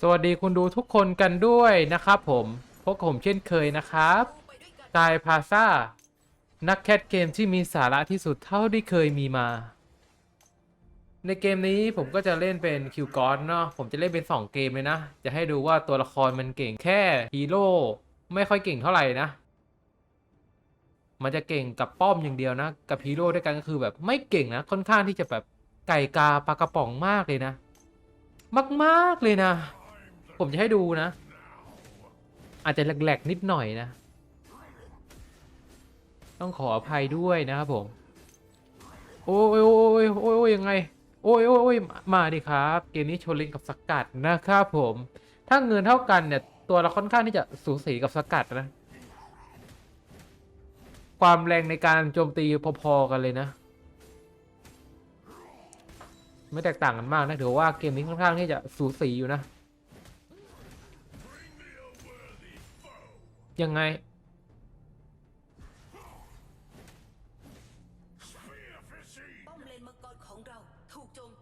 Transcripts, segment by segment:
สวัสดีคุณดูทุกคนกันด้วยนะครับผมพบกับผมเช่นเคยนะครับกายพาซานักแคทเกมที่มีสาระที่สุดเท่าที่เคยมีมา ในเกมนี้ผมก็จะเล่นเป็นคิวกอนเนาะผมจะเล่นเป็น 2 เกมเลยนะ จะให้ดูว่าตัวละครมันเก่งแค่ฮีโร่ไม่ค่อยเก่งเท่าไหร่นะ มันจะเก่งกับป้อมอย่างเดียวนะ กับฮีโร่ด้วยกันก็คือแบบไม่เก่งนะ ค่อนข้างที่จะแบบไก่กาปลากระป๋องมากเลยนะ มากๆเลยนะ ผมจะให้ดูนะ อาจจะแหลกๆนิดหน่อยนะ ต้องขออภัยด้วยนะครับผม โอ้ยโอ้ยโอ้ยโอ้ยยังไง โอ้ยโอ้ยอยมาดิครับ เกมนี้ชนลินกับสกัดนะครับผม ถ้าเงินเท่ากันเนี่ย ตัวเราค่อนข้างที่จะสูสีกับสกัดนะ ความแรงในการโจมตีพอๆกันเลยนะไม่แตกต่างกันมากนะถือว่าเกมนี้ค่อนข้างที่จะสูสีอยู่นะ ยังไง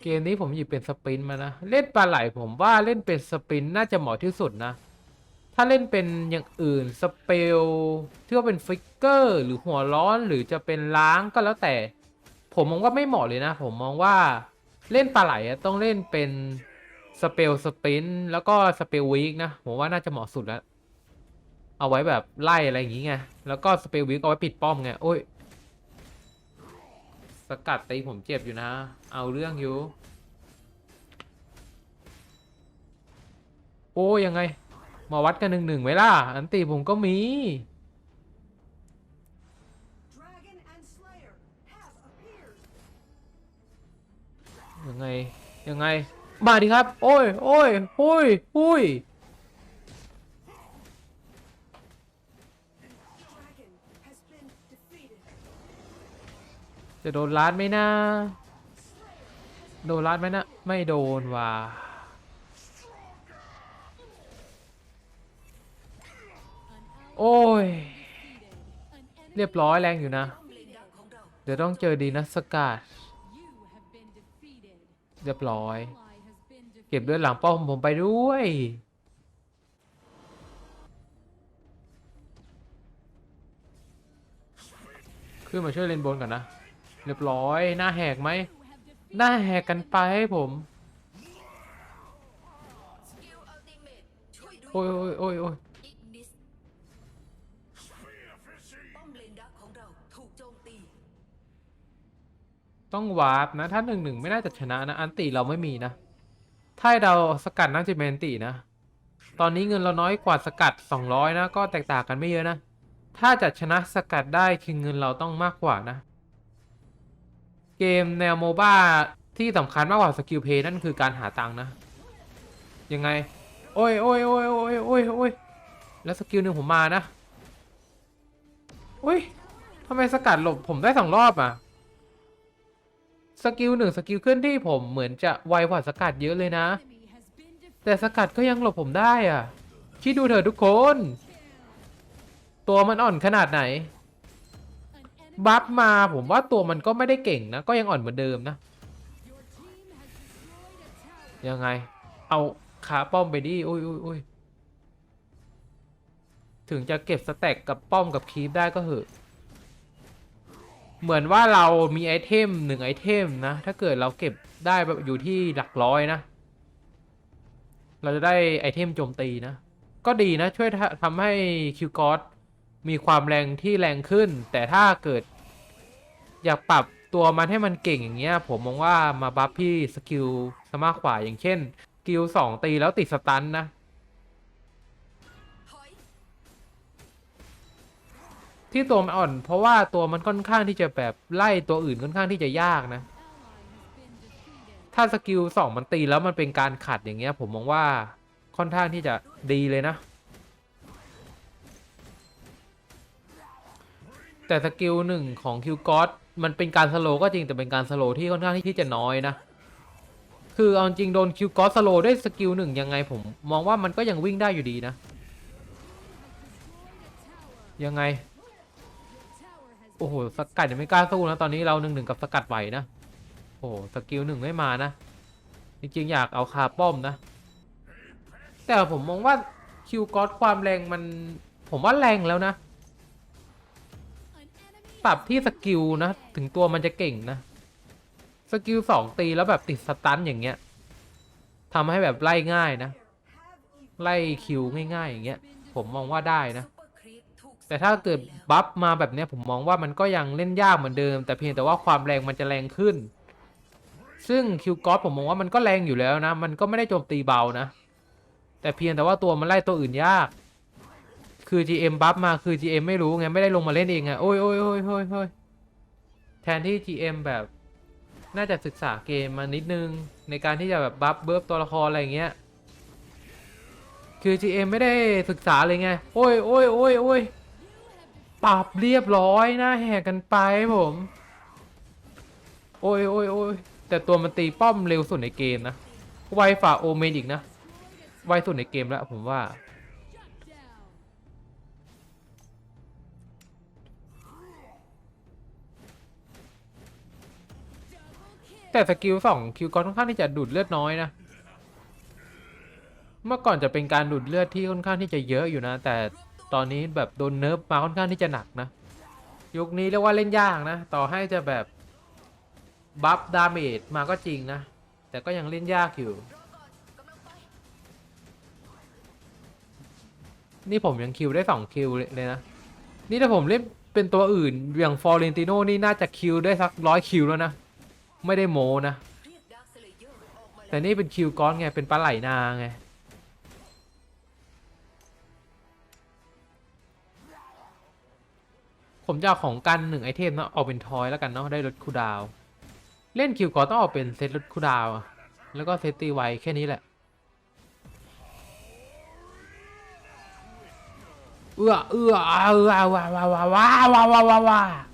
เกมนี้ผมหยิบเป็นสปรินต์มานะ เล่นปลาไหลผมว่าเล่นเป็นสปรินต์น่าจะเหมาะที่สุดนะ ถ้าเล่นเป็นอย่างอื่นสเปลที่ว่าเป็นฟิกเกอร์ หรือหัวร้อนหรือจะเป็นล้างก็แล้วแต่ ผมมองว่าไม่เหมาะเลยนะ ผมมองว่าเล่นปลาไหลต้องเล่นเป็นสเปลสปรินต์แล้วก็สเปลวีคนะ ผมว่าน่าจะเหมาะสุดแล้ว เอาไว้แบบไล่อะไรอย่างงี้ไง แล้วก็สเปลวีคเอาไว้ปิดป้อมไง โอ้ย สกัดตีผมเจ็บอยู่นะ เอาเรื่องอยู่ โอ้ยังไง มาวัดกันหนึ่งหนึ่งไหมล่ะ อันตีผมก็มี Dragon and Slayer have appeared ยังไง ยังไง มาดิครับ โอ้ย โอ้ยโอ้ยโอ้ย จะโดนล้านไหมนะ โดนล้านไหมนะ ไม่โดนว่ะโอ้ย เรียบร้อยแรงอยู่นะเลนดักของเราเดี๋ยวต้องเจอดีนัสกาดเรียบร้อย เก็บด้วยหลังป้อมผมไปด้วย ขึ้นมาช่วยเลนบนก่อนนะ เรียบร้อยหน้าแหกไหมหน้าแหกกันไปให้ผมโอ้ยโอ้ยโอ้ยโอ้ยต้องวาร์ปนะ ถ้าหนึ่งหนึ่งไม่น่าจะชนะนะ อันติเราไม่มีนะ ถ้าเราสกัดน่าจะเป็นอันตินะ ตอนนี้เงินเราน้อยกว่าสกัด 200 นะ ก็แตกต่างกันไม่เยอะนะ ถ้าจะชนะสกัดได้คือเงินเราต้องมากกว่านะ เกมแนวโมบ้าที่สำคัญมากกว่าสกิลเพย์นั่นคือการหาตังค์นะ ยังไง โอ้ยโอ้ยโอ้ยโอ้ยโอ้ยโอ้ยแล้วสกิลหนึ่งผมมานะอุ้ยทำไมสกัดหลบผมได้สองรอบอะสกิลหนึ่งสกิลเคลื่อนที่ผมเหมือนจะไวกว่าสกัดเยอะเลยนะ แต่สกัดก็ยังหลบผมได้อะ คิดดูเถอะทุกคน ตัวมันอ่อนขนาดไหน บัฟมาผมว่าตัวมันก็ไม่ได้เก่งนะ ก็ยังอ่อนเหมือนเดิมนะ ยังไง เอาขาป้อมไปดิอุ้ยอุ้ยอุ้ยถึงจะเก็บสแต็กกับป้อมกับคีปได้ก็เหอะเหมือนว่าเรามีไอเทมหนึ่งไอเทมนะ ถ้าเกิดเราเก็บได้แบบอยู่ที่หลักร้อยนะ เราจะได้ไอเทมโจมตีนะ ก็ดีนะช่วยทำทำให้คิวกอส มีความแรงที่แรงขึ้น แต่ถ้าเกิด อยากปรับตัวมันให้มันเก่งอย่างเงี้ย ผมมองว่ามาบัฟพี่สกิลสมากกว่าอย่างเช่นสกิลสองตีแล้วติดสตันนะที่ตัวมันอ่อน เพราะว่าตัวมันค่อนข้างที่จะแบบไล่ตัวอื่นค่อนข้างที่จะยากนะ ถ้าสกิลสองมันตีแล้วมันเป็นการขัดอย่างเงี้ย ผมมองว่าค่อนข้างที่จะดีเลยนะ แต่สกิลหนึ่งของคิวกอสมันเป็นการสโลว์ก็จริงแต่เป็นการสโลว์ที่ค่อนข้างที่จะน้อยนะ คือเอาจริงโดนคิวกอสสโลว์ด้วยสกิลหนึ่งยังไงผม มองว่ามันก็ยังวิ่งได้อยู่ดีนะ ยังไง โอ้โหสกัดยังไม่กล้าสู้นะตอนนี้เราหนึ่งหนึ่งกับสกัดไหวนะ โอ้โหสกิลหนึ่งไม่มานะ จริงๆอยากเอาคาป้อมนะ แต่ผมมองว่าคิวกอดความแรงมัน ผมว่าแรงแล้วนะ ปรับที่สกิลนะ ถึงตัวมันจะเก่งนะ สกิลสองตีแล้วแบบติดสตันอย่างเงี้ยทำให้แบบไล่ง่ายนะ ไล่คิวง่ายๆอย่างเงี้ย ผมมองว่าได้นะ แต่ถ้าเกิดบัฟมาแบบเนี้ยผมมองว่ามันก็ยังเล่นยากเหมือนเดิม แต่เพียงแต่ว่าความแรงมันจะแรงขึ้น ซึ่งคิวกอสผมมองว่ามันก็แรงอยู่แล้วนะ มันก็ไม่ได้โจมตีเบานะ แต่เพียงแต่ว่าตัวมันไล่ตัวอื่นยาก คือ GM บัฟมาคือ GM ไม่รู้ไงไม่ได้ลงมาเล่นเองไงโอ้ยโอ้ยโอ้ยโอ้ยโอ้ยแทนที่ GM แบบ น่าจะศึกษาเกมมานิดนึง ในการที่จะแบบบัฟเบิร์ฟตัวละครอะไรเงี้ย คือ GM ไม่ได้ศึกษาเลยไง โอ้ยโอ้ยโอ้ยโอ้ยปรับเรียบร้อยหน้าแหกกันไปผม โอ้ยโอ้ยโอ้ยแต่ตัวมันตีป้อมเร็วสุดในเกมนะ ไวฝ่าโอเมนอีกนะ ไวสุดในเกมแล้วผมว่า แต่สกิลสองคิวก็ค่อนข้างที่จะดูดเลือดน้อยนะ เมื่อก่อนจะเป็นการดูดเลือดที่ค่อนข้างที่จะเยอะอยู่นะ แต่ตอนนี้แบบโดนเนิร์ฟมาค่อนข้างที่จะหนักนะ ยุคนี้เรียกว่าเล่นยากนะ ต่อให้จะแบบบัฟดาเมจมาก็จริงนะ แต่ก็ยังเล่นยากอยู่ นี่ผมยังคิวได้สองคิวเลยนะ นี่ถ้าผมเล่นเป็นตัวอื่นอย่างฟอร์เรนติโนนี่น่าจะคิวได้สักร้อยคิวแล้วนะ ไม่ได้โมนะ แต่นี่เป็นคิวก้อนไง เป็นปลาไหลนาไง ผมจะเอาของกันหนึ่งไอเทมเนาะเอาเป็นทอยแล้วกันเนาะได้ลดคูดาว เล่นคิวก้อนต้องเอาเป็นเซตลดคูดาวแล้วก็เซตตีไวแค่นี้แหละ เอื้อเอื้ออ้าเอื้อว้าวว้าวว้าวว้าวว้าวว้าวว้าว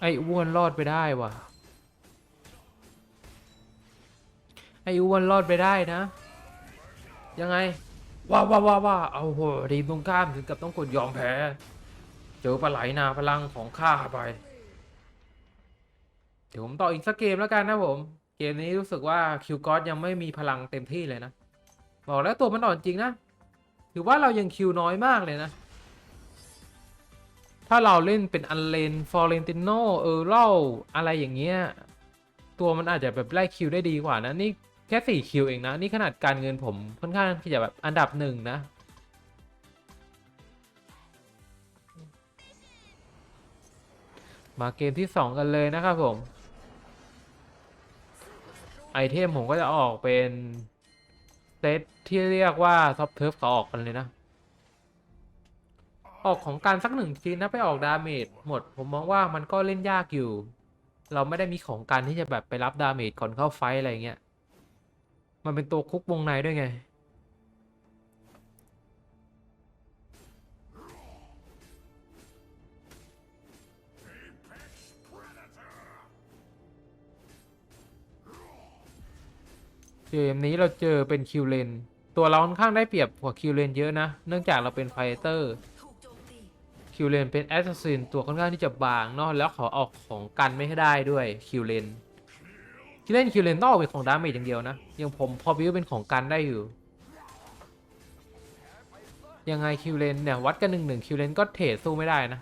ไอ้อ้วนรอดไปได้ว่ะ ไอ้อ้วนรอดไปได้นะ ยังไงว้าวว้าวว้าว้าเอาโหทีมตรงข้ามถึงกับต้องกดยอมแพ้ เจอปลาไหลนาพลังของข้าไป เดี๋ยวผมต่ออีกสักเกมแล้วกันนะผม เกมนี้รู้สึกว่าคิวกอสยังไม่มีพลังเต็มที่เลยนะ บอกแล้วตัวมันอ่อนจริงนะ ถือว่าเรายังคิวน้อยมากเลยนะ ถ้าเราเล่นเป็นอันเลนฟอร์เรนติโนเออเล่าอะไรอย่างเงี้ย ตัวมันอาจจะแบบไล่คิวได้ดีกว่านะ นี่แค่สี่คิวเองนะ นี่ขนาดการเงินผมค่อนข้างที่จะแบบอันดับหนึ่งนะมาเกมที่ 2 กันเลยนะครับผม ไอเทมผมก็จะออกเป็น เซตที่เรียกว่าท็อปเทิร์ฟเขาออกกันเลยนะ ออกของการสักหนึ่งชิ้นนะไปออกดาเมจหมด ผมมองว่ามันก็เล่นยากอยู่ เราไม่ได้มีของการที่จะแบบไปรับดาเมจก่อนเข้าไฟอะไรเงี้ย มันเป็นตัวคุกวงในด้วยไง เกมนี้เราเจอเป็นคิวเลน ตัวเราค่อนข้างได้เปรียบกว่าคิวเลนเยอะนะ เนื่องจากเราเป็นไฟเตอร์ คิวเลนเป็นแอสซัสซินตัวค่อนข้างที่จะบางเนาะแล้วเขาออกของกันไม่ให้ได้ด้วยคิวเลนที่เล่นคิวเลนต้องออกเป็นของดาเมจอย่างเดียวนะยังผมพอวิวเป็นของกันได้อยู่ยังไงคิวเลนเนี่ยวัดกันหนึ่งหนึ่งคิวเลนก็เทรดสู้ไม่ได้นะ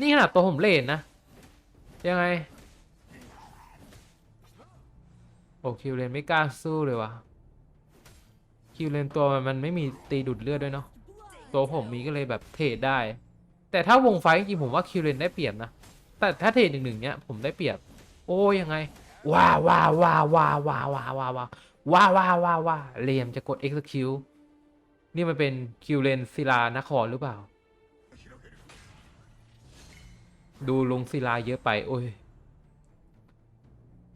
นี่ขนาดตัวผมเลนนะ ยังไง โอ้คิวเลนไม่กล้าสู้เลยวะคิวเลนตัวมันไม่มีตีดูดเลือดด้วยเนาะตัวผมมีก็เลยแบบเทรดได้ แต่ถ้าวงไฟจริงผมว่าคิวเรนได้เปรียบนะ แต่ถ้าเทรดหนึ่งหนึ่งเนี้ยผมได้เปรียบ โอ้ยังไง ว้าว้าว้าว้าว้าว้าว้าว้าว้าว้าว้าว้าเรียมจะกด execute นี่มันเป็นคิวเรนศิลานครหรือเปล่า ดูลงศิลาเยอะไป โอ้ย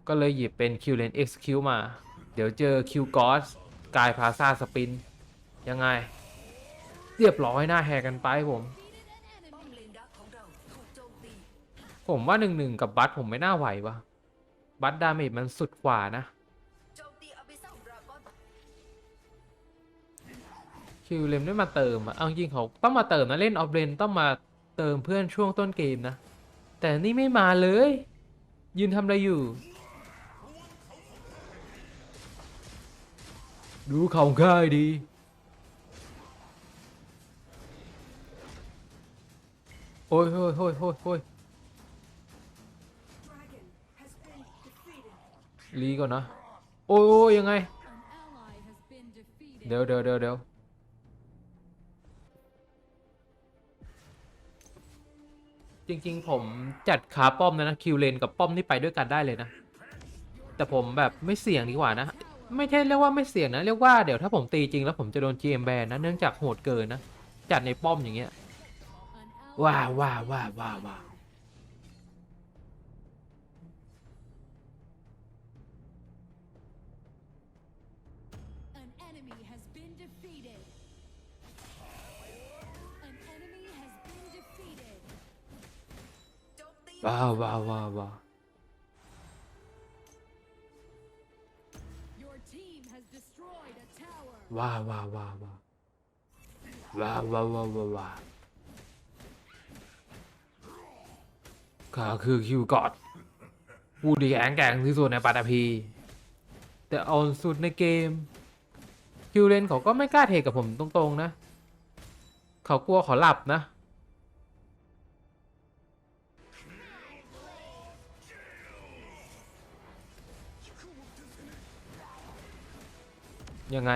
ก็เลยหยิบเป็นคิวเรน execute มา เดี๋ยวเจอคิวกอสกายพาซาสปิน ยังไง เรียบร้อยหน้าแหกกันไปผม ผมว่าหนึ่งหนึ่งกับบัตผมไม่น่าไหววะบัตดาเมจมันสุดกว่านะคิวเลมได้มาเติมอะจริงเขาต้องมาเติมนะเล่นออฟเลนต้องมาเติมเพื่อนช่วงต้นเกมนะ แต่นี่ไม่มาเลย ยืนทำอะไรอยู่ ดูเขาง่ายดีโอ้ยโอ้ยโอ้ยโอ้ย ลีก่อนนะ โอ้ยยังไง เดี๋ยวเดี๋ยวเดี๋ยวเดี๋ยวจริง ๆ ผมจัดขาป้อมนะนะคิวเลนกับป้อมนี่ไปด้วยกันได้เลยนะ แต่ผมแบบไม่เสี่ยงดีกว่านะ ไม่ใช่เรียกว่าไม่เสี่ยงนะ เรียกว่าเดี๋ยวถ้าผมตีจริงแล้วผมจะโดน GM แบนนะ เนื่องจากโหดเกินนะ จัดในป้อมอย่างเงี้ยว้าว้าว้าวว้าว ว้าวว้าวว้าวว้าวว้าวว้าวว้าวว้าวว้าวว้าวว้าวว้าวข้าคือคิวกอดผู้ดีแข็งแกร่งที่สุดในปาตาพี แต่เอาสุดในเกม คิวเลนเขาก็ไม่กล้าเทกับผมตรงๆนะ เขากลัวขอหลับนะ ยังไง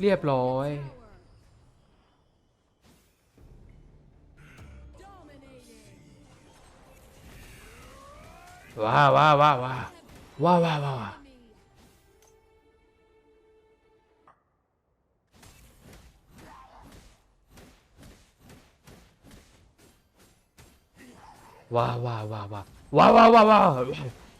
เรียบร้อย ว้าว้าว้าว้าว้าว้าว้าว้าว้าว้าว้าว้าว้าว้าว้า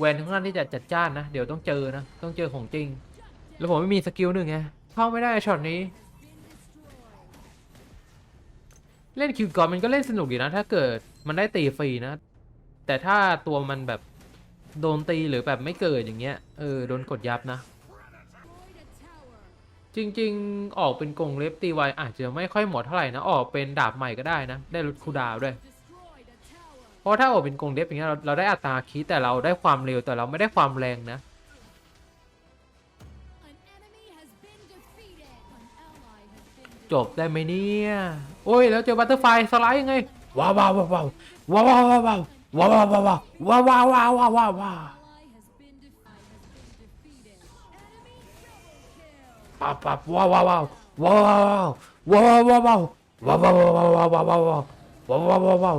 แวนทั้งนั้นที่จะจัดจ้านนะ เดี๋ยวต้องเจอนะ ต้องเจอของจริง แล้วผมไม่มีสกิลหนึ่งไง เข้าไม่ได้ช็อตนี้ เล่นคิวก่อนมันก็เล่นสนุกอยู่นะ ถ้าเกิดมันได้ตีฟรีนะ แต่ถ้าตัวมันแบบโดนตีหรือแบบไม่เกิดอย่างเงี้ย เออโดนกดยับนะ จริง ๆ ออกเป็นกงเล็บตีไวอาจจะไม่ค่อยหมดเท่าไหร่นะ ออกเป็นดาบใหม่ก็ได้นะ ได้ลดคูดาวด้วย เพราะถ้าโอเป็นกรงเด็บอย่างเงี้ยเราเราได้อัตราคีแต่เราได้ความเร็วแต่เราไม่ได้ความแรงนะจบได้ไหมเนี่ย โอ้ย แล้วเจอบัตเตอร์ไฟสไลด์ยังไง ว้าวว้าวว้าวว้าวว้าวว้าวว้าวว้าวว้าวว้าวว้าวว้าวว้าวว้าวว้าวว้าวว้าวปับปับว้าวว้าวว้าวว้าวว้าวว้าวว้าวว้าวว้าวว้าวว้าวว้าวว้าวว้าวว้าวว้าว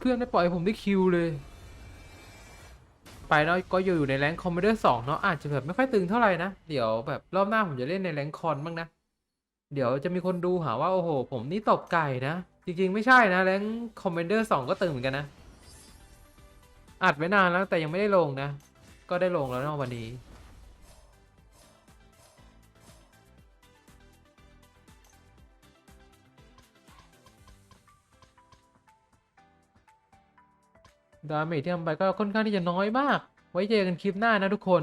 เพื่อนได้ปล่อยให้ผมได้คิวเลย ไปเนาะก็อยู่ในแรงคอมมานเดอร์สองเนาะอาจจะแบบไม่ค่อยตึงเท่าไหร่นะ เดี๋ยวแบบรอบหน้าผมจะเล่นในแรงคอนบ้างนะ เดี๋ยวจะมีคนดูหาว่าโอ้โห ผมนี่ตบไก่นะ จริงๆ ไม่ใช่นะแรงคอมมานเดอร์สองก็ตึงเหมือนกันนะอัดไว้นานแล้วแต่ยังไม่ได้ลงนะ ก็ได้ลงแล้วเนาะวันนี้ ดาเมจที่ทำไปก็ค่อนข้างที่จะน้อยมาก ไว้เจอกันคลิปหน้านะทุกคน